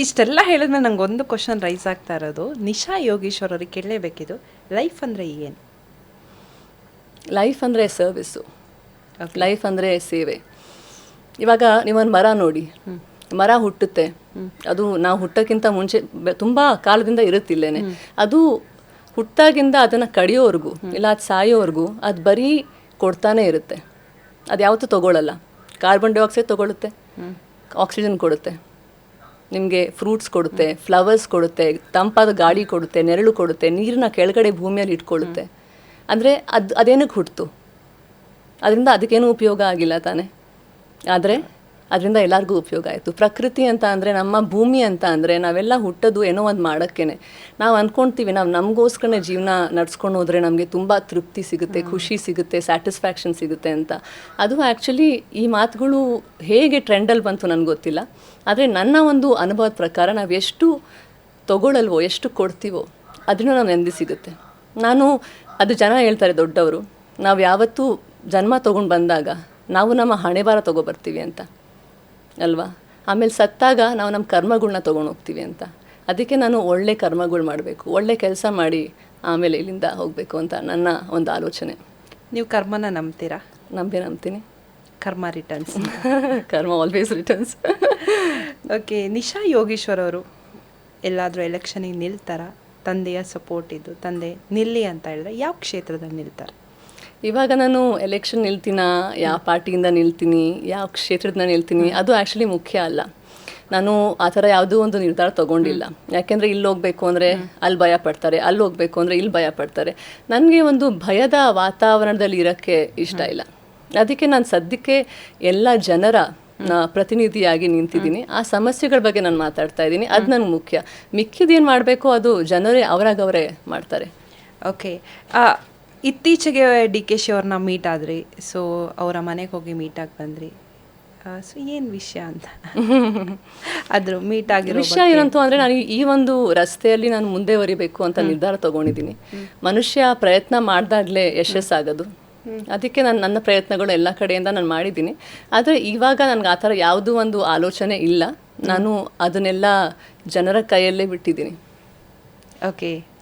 ಇಷ್ಟೆಲ್ಲ ಹೇಳಿದ್ರೆ ನಂಗೆ ಒಂದು ಕ್ವಶನ್ ರೈಸ್ ಆಗ್ತಾ ಇರೋದು. ನಿಶಾ ಯೋಗೀಶ್ವರ್ ಅವ್ರಿಗೆ ಕೇಳಲೇಬೇಕಿದು. ಲೈಫ್ ಅಂದರೆ ಏನು? ಲೈಫ್ ಅಂದರೆ ಸರ್ವಿಸು ಲೈಫ್ ಅಂದರೆ ಸೇವೆ. ಇವಾಗ ನೀವೊಂದು ಮರ ನೋಡಿ. ಮರ ಹುಟ್ಟುತ್ತೆ. ಅದು ನಾವು ಹುಟ್ಟೋಕ್ಕಿಂತ ಮುಂಚೆ ತುಂಬ ತುಂಬಾ ಕಾಲದಿಂದ ಇರುತ್ತಿಲ್ಲೇನೆ. ಅದು ಹುಟ್ಟಾಗಿಂದ ಅದನ್ನು ಕಡಿಯೋವರೆಗೂ ಇಲ್ಲ ಅದು ಸಾಯೋವರೆಗೂ ಅದು ಬರೀ ಕೊಡ್ತಾನೆ ಇರುತ್ತೆ. ಅದು ಯಾವತ್ತೂ ತಗೊಳ್ಳಲ್ಲ ಕಾರ್ಬನ್ ಡೈಆಕ್ಸೈಡ್ ತೊಗೊಳುತ್ತೆ ಆಕ್ಸಿಜನ್ ಕೊಡುತ್ತೆ. ನಿಮಗೆ ಫ್ರೂಟ್ಸ್ ಕೊಡುತ್ತೆ ಫ್ಲವರ್ಸ್ ಕೊಡುತ್ತೆ, ತಂಪಾದ ಗಾಳಿ ಕೊಡುತ್ತೆ, ನೆರಳು ಕೊಡುತ್ತೆ, ನೀರನ್ನ ಕೆಳಗಡೆ ಭೂಮಿಯಲ್ಲಿ ಇಟ್ಕೊಳ್ಳುತ್ತೆ. ಅಂದರೆ ಅದು, ಅದೇನಕ್ಕೆ ಹುಟ್ಟಿತು ಅದರಿಂದ ಅದಕ್ಕೇನು ಉಪಯೋಗ ಆಗಿಲ್ಲ ತಾನೆ. ಆದರೆ ಅದರಿಂದ ಎಲ್ಲರಿಗೂ ಉಪಯೋಗ ಆಯಿತು. ಪ್ರಕೃತಿ ಅಂತ ಅಂದರೆ ನಮ್ಮ ಭೂಮಿ ಅಂತ ಅಂದರೆ ನಾವೆಲ್ಲ ಹುಟ್ಟೋದು ಏನೋ ಒಂದು ಮಾಡೋಕ್ಕೇನೆ. ನಾವು ಅಂದ್ಕೊಳ್ತೀವಿ ನಾವು ನಮಗೋಸ್ಕರನೇ ಜೀವನ ನಡ್ಸ್ಕೊಂಡು ಹೋದರೆ ನಮಗೆ ತುಂಬ ತೃಪ್ತಿ ಸಿಗುತ್ತೆ ಖುಷಿ ಸಿಗುತ್ತೆ ಸ್ಯಾಟಿಸ್ಫ್ಯಾಕ್ಷನ್ ಸಿಗುತ್ತೆ ಅಂತ. ಅದು ಆ್ಯಕ್ಚುಲಿ ಈ ಮಾತುಗಳು ಹೇಗೆ ಟ್ರೆಂಡಲ್ಲಿ ಬಂತು ನನಗೆ ಗೊತ್ತಿಲ್ಲ. ಆದರೆ ನನ್ನ ಒಂದು ಅನುಭವದ ಪ್ರಕಾರ ನಾವು ಎಷ್ಟು ತಗೊಳ್ಳಲ್ವೋ ಎಷ್ಟು ಕೊಡ್ತೀವೋ ಅದನ್ನು ನಾವು ನೆಮ್ಮದಿ ಸಿಗುತ್ತೆ. ನಾನು ಅದು ಜನ ಹೇಳ್ತಾರೆ ದೊಡ್ಡವರು ನಾವು ಯಾವತ್ತೂ ಜನ್ಮ ತೊಗೊಂಡು ಬಂದಾಗ ನಾವು ನಮ್ಮ ಹಣೆ ಬಾರ ತೊಗೊಬರ್ತೀವಿ ಅಂತ. ಅಲ್ವಾ? ಆಮೇಲೆ ಸತ್ತಾಗ ನಾವು ನಮ್ಮ ಕರ್ಮಗಳನ್ನ ತೊಗೊಂಡು ಹೋಗ್ತೀವಿ ಅಂತ. ಅದಕ್ಕೆ ನಾನು ಒಳ್ಳೆ ಕರ್ಮಗಳು ಮಾಡಬೇಕು. ಒಳ್ಳೆ ಕೆಲಸ ಮಾಡಿ ಆಮೇಲೆ ಇಲ್ಲಿಂದ ಹೋಗಬೇಕು ಅಂತ ನನ್ನ ಒಂದು ಆಲೋಚನೆ. ನೀವು ಕರ್ಮನ ನಂಬ್ತೀರಾ? ನಂಬಿ ನಂಬ್ತೀನಿ. Karma returns karma always returns okay Nisha Yogeeshwar ಅವರು ಎಲ್ಲಾದರೂ ಎಲೆಕ್ಷನಿಗೆ ನಿಲ್ತಾರ? ತಂದೆಯ ಸಪೋರ್ಟ್ ಇದ್ದು ತಂದೆ ನಿಲ್ಲಿ ಅಂತ ಹೇಳಿದ್ರೆ ಯಾವ ಕ್ಷೇತ್ರದಲ್ಲಿ ನಿಲ್ತಾರೆ? ಇವಾಗ ನಾನು ಎಲೆಕ್ಷನ್ ನಿಲ್ತೀನ? ಯಾವ ಪಾರ್ಟಿಯಿಂದ ನಿಲ್ತೀನಿ? ಯಾವ ಕ್ಷೇತ್ರದಿಂದ ನಿಲ್ತೀನಿ? ಅದು ಆ್ಯಕ್ಚುಲಿ ಮುಖ್ಯ ಅಲ್ಲ. ನಾನು ಆ ಥರ ಯಾವುದೂ ಒಂದು ನಿರ್ಧಾರ ತಗೊಂಡಿಲ್ಲ. ಯಾಕೆಂದರೆ ಇಲ್ಲಿ ಹೋಗಬೇಕು ಅಂದರೆ ಅಲ್ಲಿ ಭಯ ಪಡ್ತಾರೆ ಅಲ್ಲಿ ಹೋಗಬೇಕು ಅಂದರೆ ಇಲ್ಲಿ ಭಯ ಪಡ್ತಾರೆ. ನನಗೆ ಒಂದು ಭಯದ ವಾತಾವರಣದಲ್ಲಿ ಇರೋಕ್ಕೆ ಇಷ್ಟ ಇಲ್ಲ. ಅದಕ್ಕೆ ನಾನು ಸದ್ಯಕ್ಕೆ ಎಲ್ಲ ಜನರ ಪ್ರತಿನಿಧಿಯಾಗಿ ನಿಂತಿದ್ದೀನಿ. ಆ ಸಮಸ್ಯೆಗಳ ಬಗ್ಗೆ ನಾನು ಮಾತಾಡ್ತಾ ಇದ್ದೀನಿ. ಅದು ನನಗೆ ಮುಖ್ಯ. ಮಿಕ್ಕಿದೇನು ಮಾಡಬೇಕು ಅದು ಜನರೇ ಅವರಾಗವರೇ ಮಾಡ್ತಾರೆ. ಓಕೆ ಇತ್ತೀಚೆಗೆ ಡಿ ಕೆ ಶಿ ಅವ್ರನ್ನ ಮೀಟ್ ಆದ್ರಿ. ಸೊ ಅವರ ಮನೆಗೆ ಹೋಗಿ ಮೀಟ್ ಆಗಿ ಬಂದ್ರಿ. ಸೊ ಏನು ವಿಷಯ ಅಂತ. ಅದ್ರ ಮೀಟ್ ಆಗಿರೋ ವಿಷಯ ಏನಂತ ಅಂದ್ರೆ ನಾನು ಈ- ಈ ಒಂದು ರಸ್ತೆಯಲ್ಲಿ ನಾನು ಮುಂದೆ ಬರಿಬೇಕು ಅಂತ ನಿರ್ಧಾರ ತಗೊಂಡಿದ್ದೀನಿ. ಮನುಷ್ಯ ಪ್ರಯತ್ನ ಮಾಡ್ದಾಗ್ಲೇ ಯಶಸ್ಸಾಗೋದು ಅದಕ್ಕೆ ನಾನು ನನ್ನ ಪ್ರಯತ್ನಗಳು ಎಲ್ಲ ಕಡೆಯಿಂದ ನಾನು ಮಾಡಿದ್ದೀನಿ. ಆದರೆ ಇವಾಗ ನನಗೆ ಆ ಥರ ಯಾವುದೂ ಒಂದು ಆಲೋಚನೆ ಇಲ್ಲ. ನಾನು ಅದನ್ನೆಲ್ಲ ಜನರ ಕೈಯಲ್ಲೇ ಬಿಟ್ಟಿದ್ದೀನಿ. ಓಕೆ